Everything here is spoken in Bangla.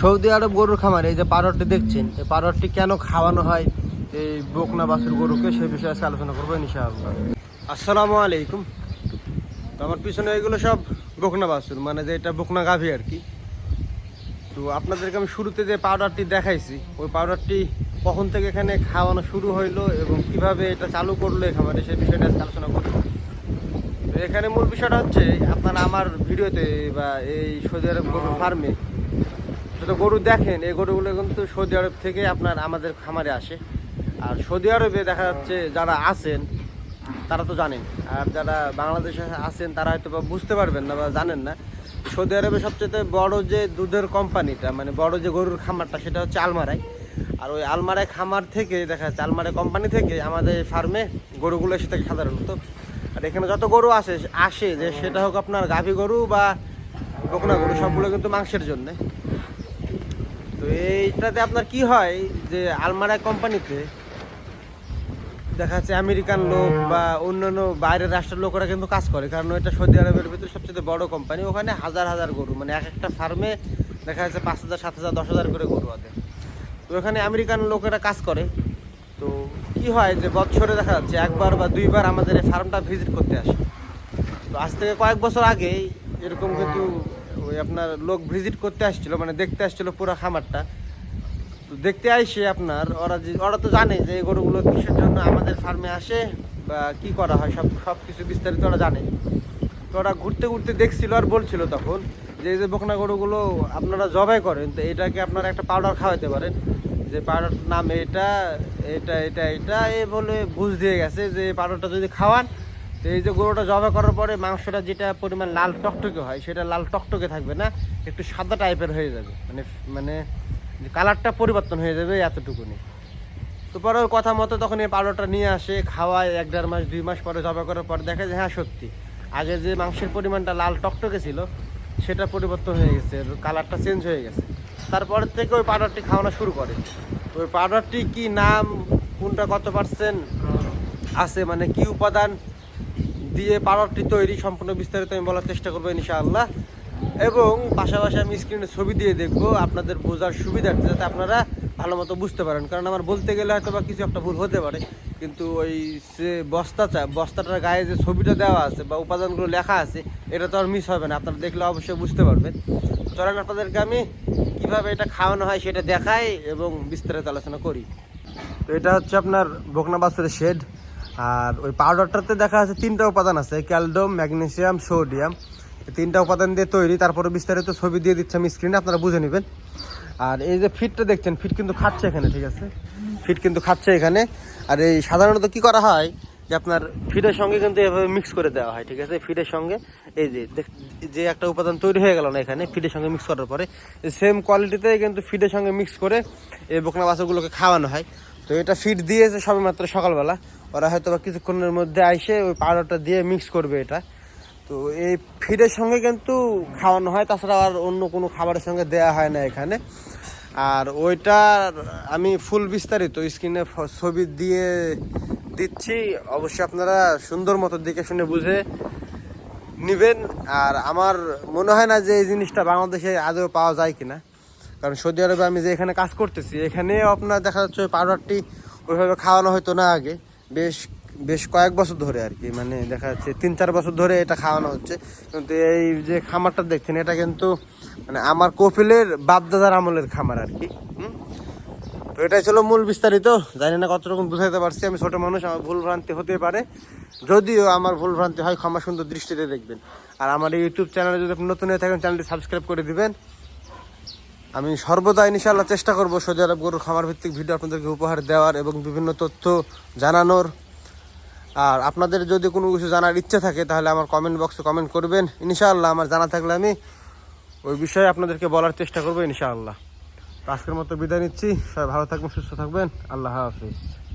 সৌদি আরব গরুর খামারে, এই যে পারটটি দেখছেন, এই পারটটি কেন খাওয়ানো হয় এই বকনা বাছুর গরুকে, সেই বিষয়ে আজকে আলোচনা করব ইনশাআল্লাহ। আসসালামু আলাইকুম। তো আমার পিছনে এগুলো সব বকনা বাছুর মানে যে এটা বকনা গাভী আর কি। তো আপনাদেরকে আমি শুরুতে যে পাউডারটি দেখাইছি, ওই পাউডারটি কখন থেকে এখানে খাওয়ানো শুরু হইল এবং কীভাবে এটা চালু করল এই খামারে, সেই বিষয়টা আজকে আলোচনা করব। এখানে মূল বিষয়টা হচ্ছে, আপনারা আমার ভিডিওতে বা এই সৌদি আরব গরুর ফার্মে যত গরু দেখেন, এই গরুগুলো কিন্তু সৌদি আরব থেকে আপনার আমাদের খামারে আসে। আর সৌদি আরবে দেখা যাচ্ছে যারা আছেন, তারা তো জানেন। আর যারা বাংলাদেশে আছেন, তারা হয়তো বা বুঝতে পারবেন না বা জানেন না। সৌদি আরবে সবচেয়ে বড় যে দুধের কোম্পানিটা মানে বড় যে গরুর খামারটা, সেটা হচ্ছে আলমারাই। আর ওই আলমারাই খামার থেকে, দেখা যাচ্ছে আলমারাই কোম্পানি থেকে আমাদের ফার্মে গরুগুলো এসে থাকে সাধারণত। আর এখানে যত গরু আসে আসে যে সেটা হোক আপনার গাভী গরু বা বকনা গরু, সবগুলো কিন্তু মাংসের জন্যে। তো এইটাতে আপনার কি হয় যে আলমারা কোম্পানিতে দেখা যাচ্ছে আমেরিকান লোক বা অন্যান্য বাইরের রাষ্ট্রের লোকেরা কিন্তু কাজ করে। কারণ এটা সৌদি আরবের ভিতরে সবচেয়ে বড় কোম্পানি, ওখানে হাজার হাজার গরু মানে এক একটা ফার্মে দেখা যাচ্ছে পাঁচ হাজার, সাত হাজার, দশ হাজার করে গরু আছে। তো ওখানে আমেরিকান লোকেরা কাজ করে। তো কি হয় যে বছরে দেখা যাচ্ছে একবার বা দুইবার আমাদের এই ফার্মটা ভিজিট করতে আসে। তো আজ থেকে কয়েক বছর আগে এরকম কিন্তু ওই আপনার লোক ভিজিট করতে আসছিল মানে দেখতে আসছিল পুরো খামারটা। তো দেখতে আইসে আপনার। ওরা যে ওরা তো জানে যে এই গরুগুলো কিসের জন্য আমাদের ফার্মে আসে বা কি করা হয়, সব সব কিছু বিস্তারিত ওরা জানে। তো ওরা ঘুরতে ঘুরতে দেখছিল আর বলছিল তখন যে এই যে বকনা গরুগুলো আপনারা জবাই করেন, তো এটাকে আপনারা একটা পাউডার খাওয়াতে পারেন। যে পাউডার নাম এটা এটা এটা এটা, এ বলে বুঝ দিয়ে গেছে যে এই পাউডারটা যদি খাওয়ান, তো এই যে গরুটা জবাই করার পরে মাংসটা যেটা পরিমাণ লাল টকটকে হয়, সেটা লাল টকটকে থাকবে না, একটু সাদা টাইপের হয়ে যাবে। মানে মানে যে কালারটা পরিবর্তন হয়ে যাবে এতটুকুনি। তো পরে ওর কথা মতো তখন এই পাউডারটা নিয়ে আসে, খাওয়ায় এক দেড় মাস, দুই মাস পরে জবা করার পর দেখা যায় হ্যাঁ সত্যি। আগে যে মাংসের পরিমাণটা লাল টকটকে ছিল, সেটা পরিবর্তন হয়ে গেছে কালারটা চেঞ্জ হয়ে গেছে। তারপর থেকে ওই পাউডারটি খাওয়ানো শুরু করে। ওই পাউডারটি কি নাম, কোনটা কত পার্সেন্ট আছে মানে কি উপাদান দিয়ে পাউডারটি তৈরি সম্পূর্ণ বিস্তারিত আমি বলার চেষ্টা করব ইনশাআল্লাহ। এবং পাশাপাশি আমি স্ক্রিনে ছবি দিয়ে দেখব আপনাদের বোঝার সুবিধার্থে যাতে আপনারা ভালো মতো বুঝতে পারেন। কারণ আমার বলতে গেলে হয়তো বা কিছু একটা ভুল হতে পারে। কিন্তু ওই যে বস্তাটা বস্তাটার গায়ে যে ছবিটা দেওয়া আছে বা উপাদানগুলো লেখা আছে, এটা তো আর মিস হবে না। আপনারা দেখলে অবশ্যই বুঝতে পারবেন। চলেন আপনাদেরকে আমি কীভাবে এটা খাওয়ানো হয় সেটা দেখাই এবং বিস্তারিত আলোচনা করি। তো এটা হচ্ছে আপনার বকনা বাছুরের শেড আর ওই পাউডারটাতে দেখা আছে তিনটা উপাদান আছে, ক্যালডোম, ম্যাগনেসিয়াম, সোডিয়াম। তিনটা উপাদান দিয়ে তৈরি, তারপরে বিস্তারিত ছবি দিয়ে দিচ্ছে আমি স্ক্রিনে আপনারা বুঝে নেবেন। আর এই যে ফিটটা দেখছেন, ফিট কিন্তু খাচ্ছে এখানে, ঠিক আছে? ফিট কিন্তু খাচ্ছে এখানে। আর এই সাধারণত কি করা হয় যে আপনার ফিডের সঙ্গে কিন্তু এভাবে মিক্স করে দেওয়া হয়, ঠিক আছে? ফিডের সঙ্গে, এই যে যে একটা উপাদান তৈরি হয়ে গেল না এখানে ফিডের সঙ্গে মিক্স করার পরে সেম কোয়ালিটিতে কিন্তু ফিডের সঙ্গে মিক্স করে এই বকনা বাছুরগুলোকে খাওয়ানো হয়। তো এটা ফিড দিয়েছে সবে মাত্র সকালবেলা। ওরা হয়তো বা কিছুক্ষণের মধ্যে আইসে ওই পাউডারটা দিয়ে মিক্স করবে এটা। তো এই ফিডের সঙ্গে কিন্তু খাওয়ানো হয়, তাছাড়া আর অন্য কোনো খাবারের সঙ্গে দেয়া হয় না এখানে। আর ওইটার আমি ফুল বিস্তারিত স্ক্রিনে ছবি দিয়ে দিচ্ছি, অবশ্যই আপনারা সুন্দর মতো দেখে শুনে বুঝে নিবেন। আর আমার মনে হয় না যে এই জিনিসটা বাংলাদেশে আদৌ পাওয়া যায় কিনা। কারণ সৌদি আরবে আমি যে এখানে কাজ করতেছি এখানে আপনার দেখা যাচ্ছে ওই পাউডারটি ওইভাবে খাওয়ানো হতো না আগে। বেশ বেশ কয়েক বছর ধরে আর কি মানে দেখা যাচ্ছে তিন চার বছর ধরে এটা খাওয়ানো হচ্ছে। কিন্তু এই যে খামারটা দেখছেন, এটা কিন্তু মানে আমার কপিলের বাপদাদার আমলের খামার আর কি? তো এটাই ছিল মূল বিস্তারিত। জানি না কত রকম বুঝাইতে পারছি, আমি ছোট মানুষ, আমার ভুল ভ্রান্তি হতে পারে। যদিও আমার ভুল ভ্রান্তি হয়, ক্ষমা সুন্দর দৃষ্টিতে দেখবেন। আর আমার ইউটিউব চ্যানেলে যদি আপনি নতুন হয়ে থাকেন চ্যানেলটি সাবস্ক্রাইব করে দিবেন। আমি সর্বদা ইনশাআল্লাহ চেষ্টা করব সৌদি আরব গরুর খামার ভিত্তিক ভিডিও আপনাদেরকে উপহার দেওয়ার এবং বিভিন্ন তথ্য জানানোর। আর আপনাদের যদি কোনো কিছু জানার ইচ্ছে থাকে, তাহলে আমার কমেন্ট বক্সে কমেন্ট করবেন। ইনশাআল্লাহ আমার জানা থাকলে আমি ওই বিষয়ে আপনাদেরকে বলার চেষ্টা করব ইনশাআল্লাহ। আজকের মতো বিদায় নিচ্ছি। সবাই ভালো থাকবেন, সুস্থ থাকবেন। আল্লাহ হাফিজ।